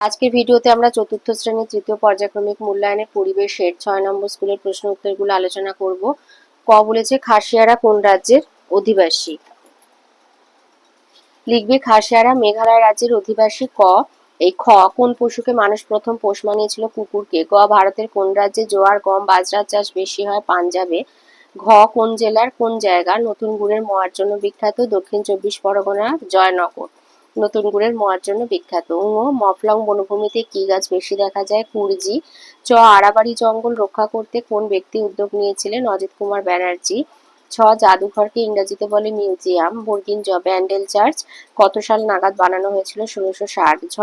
আজকের ভিডিওতে আমরা চতুর্থ শ্রেণির তৃতীয় পর্যায়ক্রমিক মূল্যায়নের পরিবেশের ছয় নম্বর স্কুলের প্রশ্ন উত্তরগুলো আলোচনা করব। ক বলেছে, খাসিয়ারা কোন রাজ্যের অধিবাসী লিখবে, খাসিয়ারা মেঘালয় রাজ্যের অধিবাসী ক। এই খ, কোন পশুকে মানুষ প্রথম পোষ মানিয়েছিল, কুকুরকে? গ, ভারতের কোন রাজ্যে জোয়ার, গম, বাজরার চাষ বেশি হয়, পাঞ্জাবে? ঘ, কোন জেলার কোন জায়গা নতুন গুড়ের মোয়ার জন্য বিখ্যাত? দক্ষিণ চব্বিশ পরগনা, জয়নগর। নতুন গুড়ের মোয়ার জন্য বিখ্যাত। ও মফলং বনভূমিতে কি গাছ বেশি দেখা যায়? কুরজি। চ আড়াবাড়ি জঙ্গল রক্ষা করতে কোন ব্যক্তি উদ্যোগ নিয়েছিলেন? অজিত কুমার ব্যানার্জি। ছ, জাদুঘরকে ইংরেজিতে বলে মিউজিয়াম। বর্গিন জ, ব্যান্ডেল চার্চ। কত সাল নাগাদ বানানো হয়েছিল ষোলোশো ষাট? ঝ,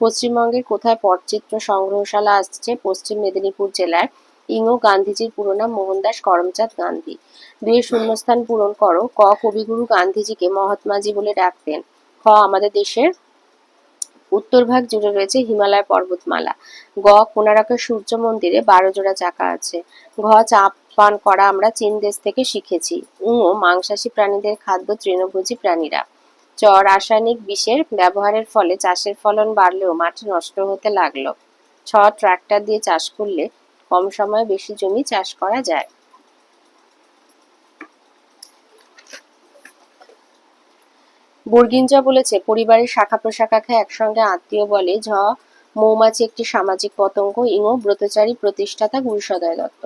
পশ্চিমবঙ্গের কোথায় পটচিত্র সংগ্রহশালা আসছে? পশ্চিম মেদিনীপুর জেলায় ইংও গান্ধীজির পুরো নাম মোহনদাস করমচাঁদ গান্ধী। দুই, শূন্যস্থান পূরণ করো। ক, কবিগুরু গান্ধীজিকে মহাত্মাজি বলে ডাকতেন। খ, আমাদের দেশের উত্তর ভাগ জুড়ে রয়েছে হিমালয় পর্বতমালা। গ কোনারকের সূর্য মন্দিরে বারো জোড়া চাকা আছে। ঘ চা পান করা আমরা চীন দেশ থেকে শিখেছি। উ, মাংসাশী প্রাণীদের খাদ্য তৃণভোজী প্রাণীরা। চ, রাসায়নিক বিষের ব্যবহারের ফলে চাষের ফলন বাড়লেও মাটি নষ্ট হতে লাগল। ছ, ট্রাক্টর দিয়ে চাষ করলে কম সময়ে বেশি জমি চাষ করা যায়। বর্গিঞ্জা বলেছে, পরিবারের শাখা প্রশাখাকে একসঙ্গে আত্মীয় বলে ঝ, মৌমাছি একটি সামাজিক পতঙ্গ ইঙো ব্রতচারী প্রতিষ্ঠাতা গুরুসদয় দত্ত।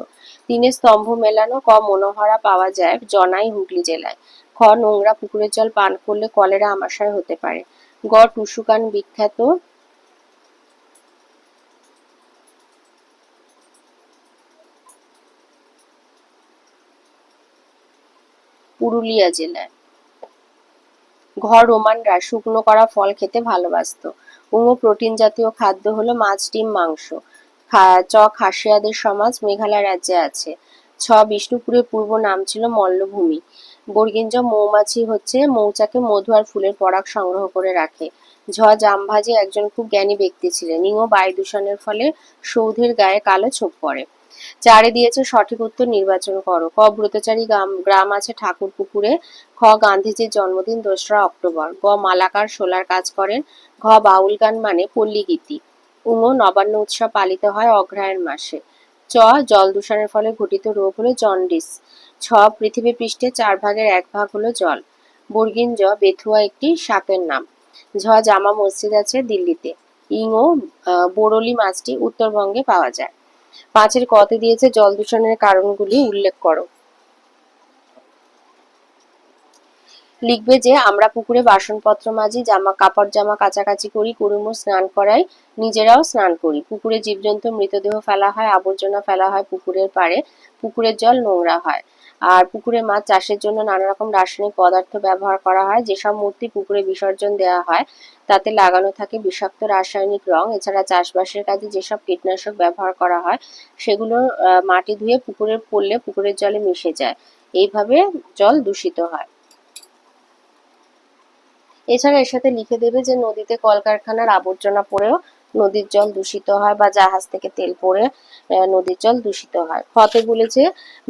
তিনে স্তম্ভ মেলানো, ক, মনোহরা পাওয়া যায় জনাই হুগলি জেলায়। খ, নোংরা পুকুরের জল পান করলে কলেরা আমাশয় হতে পারে। গ, টুসুকান বিখ্যাত পুরুলিয়া জেলায়। ঘর রোমানরা শুকনো করা ফল খেতে ভালোবাসত। উমো প্রোটিন জাতীয় খাদ্য হলো মাছ, ডিম, মাংস। চ খাসিয়াদের সমাজ মেঘালয় রাজ্যে আছে। ছ বিষ্ণুপুরের পূর্ব নাম ছিল মল্লভূমি। বর্গিঞ্জ মৌমাছি হচ্ছে মৌচাকে মধু আর ফুলের পরাগ সংগ্রহ করে রাখে। ঝ জামভাজি একজন খুব জ্ঞানী ব্যক্তি ছিলেন। ইঙো বায়ু দূষণের ফলে সৌধের গায়ে কালো ছোপ পড়ে। চারে দিয়েছে, সঠিক উত্তর নির্বাচন করো। ক, ব্রতচারী গ্রাম আছে ঠাকুর পুকুরে খ, গান্ধীজির জন্মদিন, দোসরা অক্টোবর। গ, মালাকার শোলার কাজ করেন। ঘ, বাউল গান মানে পল্লী গীতি উঙো নবান্ন উৎসব পালিত হয় অগ্রহায়ণ মাসে। চ, জল দূষণের ফলে ঘটিত রোগ হলো জন্ডিস। ছ, পৃথিবী পৃষ্ঠে চার ভাগের এক ভাগ হলো জল। বর্গিন জ, বেথুয়া একটি সাপের নাম। ঝ, জামা মসজিদ আছে দিল্লিতে। ইংও বোরলি মাছটি উত্তরবঙ্গে পাওয়া যায়। পাঁচের কতে দিয়েছে জল দূষণের কারণগুলি উল্লেখ করো। লিখবে যে, আমরা পুকুরে বাসনপত্র মাজি, জামা কাপড় জামা কাছাকাছি করি কুড়ুমো স্নান করাই, নিজেরাও স্নান করি। পুকুরে জীবজন্তু মৃতদেহ ফেলা হয়, আবর্জনা ফেলা হয়, পুকুরের পাড়ে, পুকুরের জল নোংরা হয়। আর পুকুরে মাছ চাষের জন্য নানা রকম রাসায়নিক পদার্থ ব্যবহার করা হয়। যেসব মূর্তি পুকুরে বিসর্জন দেওয়া হয়, তাতে লাগানো থাকে বিষাক্ত রাসায়নিক রং। এছাড়া চাষবাসের কাজে যেসব কীটনাশক ব্যবহার করা হয়, সেগুলো মাটি ধুয়ে পুকুরে পড়লে পুকুরের জলে মিশে যায়। এইভাবে জল দূষিত হয়। এছাড়া এর সাথে লিখে দেবে যে, নদীতে কলকারখানার আবর্জনা পড়েও নদীর জল দূষিত হয় বা জাহাজ থেকে তেল পড়ে নদীর জল দূষিত হয়। ফতে বলেছে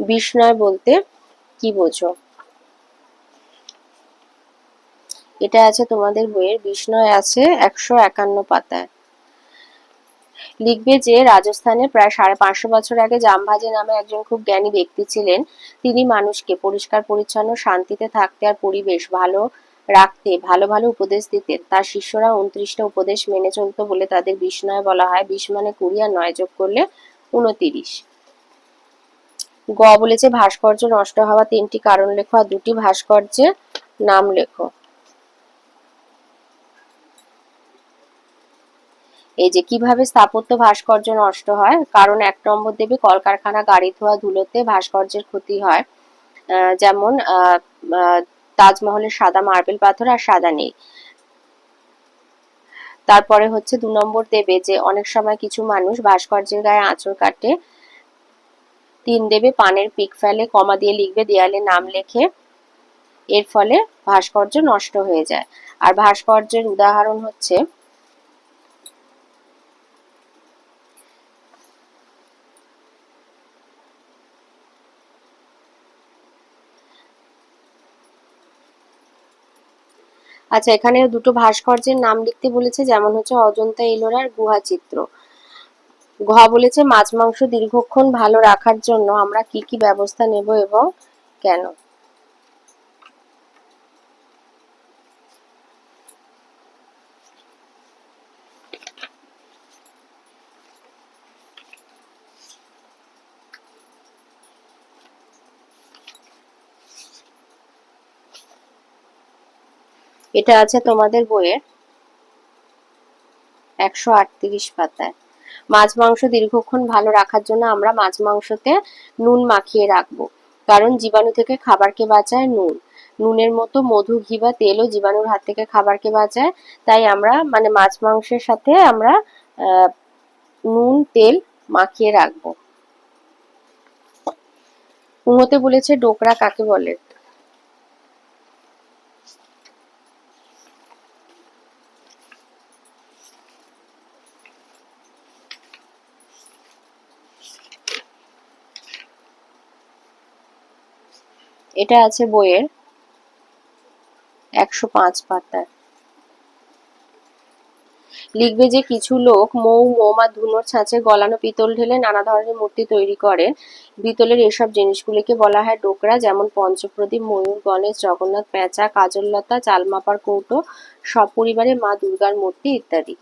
বিষ্ণয় বলতে কি বোঝো? এটা আছে তোমাদের বইয়ের, বিষ্ণয় আছে একশো একান্ন পাতায়। লিখবে যে রাজস্থানে প্রায় সাড়ে পাঁচশো বছর আগে জামভাজি নামে একজন খুব জ্ঞানী ব্যক্তি ছিলেন। তিনি মানুষকে পরিষ্কার, পরিচ্ছন্ন, শান্তিতে থাকতে আর পরিবেশ ভালো রাখতে, ভালো ভালো উপদেশ দিতেন তার শিষ্যরা উনত্রিশটা উপদেশ মেনে চলতো বলে তাদের বিশ নয় বলা হয়। বিশ মানে কুড়ি আর নয় যোগ করলে উনতিরিশ। গ বলেছে, ভাস্কর্য নষ্ট হওয়া তিনটি কারণ লেখো আর দুটি ভাস্কর্যের নাম লেখো। এই যে, কীভাবে স্থাপত্য ভাস্কর্য নষ্ট হয়? কারণ এক নম্বর দেবে, কলকারখানা, গাড়ি ধোয়া, ধুলোতে ভাস্কর্যের ক্ষতি হয়। যেমন তাজমহলের সাদা মার্বেল পাথর আর সাদা নেই। তারপরে হচ্ছে দু নম্বর দেবে যে অনেক সময় কিছু মানুষ ভাস্কর্যের গায়ে আঁচড় কাটে। তিন দেবে পানের পিক ফেলে কমা দিয়ে লিখবে, দেয়ালে নাম লেখে। এর ফলে ভাস্কর্য নষ্ট হয়ে যায়। আর ভাস্কর্যের উদাহরণ হচ্ছে আচ্ছা এখানে দুটো ভাস্কর্যের নাম লিখতে বলেছে, যেমন হচ্ছে অজন্তা এলোরার গুহা চিত্র। ঘ বলেছে, মাছ, মাংস দীর্ঘক্ষণ ভালো রাখার জন্য আমরা কি কি ব্যবস্থা নেব এবং কেন? এটা আছে তোমাদের বইয়ের একশো আটত্রিশ পাতায়। মাছ মাংস দীর্ঘক্ষণ ভালো রাখার জন্য আমরা মাছ মাংসতে নুন মাখিয়ে রাখব, কারণ জীবাণু থেকে খাবারকে বাঁচায় নুন। নুনের মতো মধু, ঘি বা তেলও জীবাণুর হাত থেকে খাবারকে বাঁচায়, তাই আমরা মানে মাছ মাংসের সাথে আমরা নুন, তেল মাখিয়ে রাখব। কুমোতে বলেছে, ডোকরা কাকে বলে? এটা আছে বইয়ের একশো পাঁচ পাতায় লিখবে যে কিছু লোক মৌ, মোম, ধুনোর ছাঁচে গলানো পিতল ঢেলে নানা ধরনের মূর্তি তৈরি করেন পিতলের এসব জিনিসগুলিকে বলা হয় ডোকরা, যেমন পঞ্চপ্রদীপ, ময়ূর, গণেশ, জগন্নাথ, পেঁচা, কাজললতা, চালমাপার কৌটো, সপরিবারে মা দুর্গার মূর্তি ইত্যাদি।